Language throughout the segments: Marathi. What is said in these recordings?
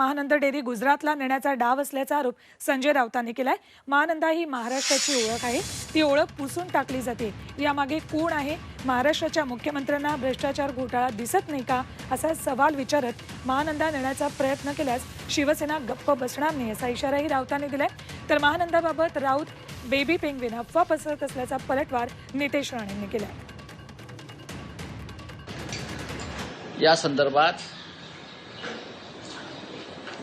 महानंद डेअरी गुजरातला नेण्याचा डाव असल्याचा आरोप संजय राऊतांनी केलाय. महानंदा ही महाराष्ट्राची ओळख आहे. ती ओळख पुसून टाकली जाते. यामागे कोण आहे? महाराष्ट्राच्या मुख्यमंत्र्यांना भ्रष्टाचार घोटाळा दिसत नाही का? असा सवाल विचारत महानंदा नेण्याचा प्रयत्न केल्यास शिवसेना गप्प बसणार नाही असा इशाराही राऊतांनी दिलाय. तर महानंदाबाबत राऊत बेबी पेंग्विन अफवा पसरत असल्याचा पलटवार नितेश राणेंनी केलाय. या संदर्भात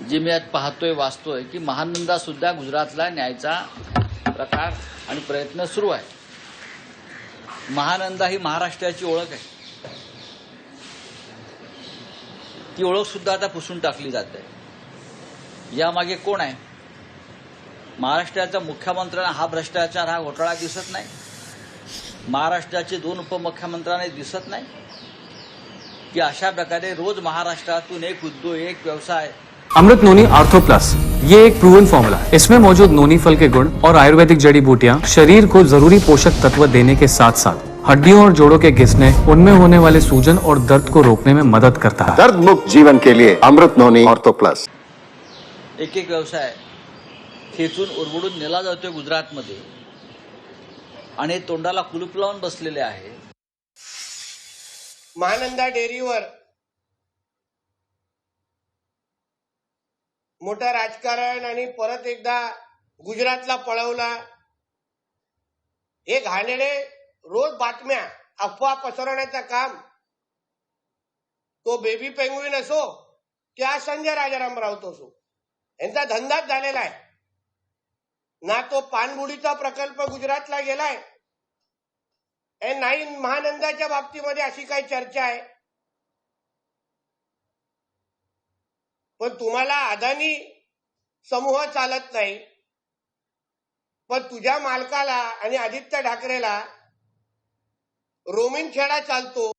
जे मी आज पाहतोय वाचतोय की महानंदा सुद्धा गुजरातला न्यायचा प्रकार आणि प्रयत्न सुरू आहे. महानंदा ही महाराष्ट्राची ओळख आहे. ती ओळख सुद्धा आता पुसून टाकली जाते यामागे कोण आहे? महाराष्ट्राच्या मुख्यमंत्र्यांना हा भ्रष्टाचार हा घोटाळा दिसत नाही. महाराष्ट्राचे दोन उपमुख्यमंत्र्यांना दिसत नाही. की अशा प्रकारे रोज महाराष्ट्रातून एक उद्योग एक व्यवसाय अमृत नोनी आर्थो प्लस ये एक प्रूवन फॉर्मूला है इसमें मौजूद नोनी फल के गुण और आयुर्वेदिक जड़ी बूटियाँ शरीर को जरूरी पोषक तत्व देने के साथ साथ हड्डियों और जोड़ों के घिसने उनमें होने वाले सूजन और दर्द को रोकने में मदद करता है। दर्द मुक्त जीवन के लिए अमृत नोनी ऑर्थो प्लस एक एक व्यवसाय. खेचून उरबडून नेला जातोय गुजरातमध्ये. आणि तोंडाला कुलूप लावून बसलेले आहे. महानंदा डेअरीवर मोठं राजकारण आणि परत एकदा गुजरातला पळवला. हे घाणेडे रोज बातम्या अफवा पसरवण्याचं काम. तो बेबी पेंगुइन असो किंवा संजय राजाराम राऊत असो यांचा धंदाच झालेला आहे. ना तो पानबुडीचा प्रकल्प गुजरातला गेलाय. हे नाही महानंदाच्या बाबतीमध्ये अशी काही चर्चा आहे. पण तुम्हाला अदानी समूह चालत नाही. पण तुझ्या मालकाला आणि आदित्य ठाकरेला रोमिन खेळा चालतो.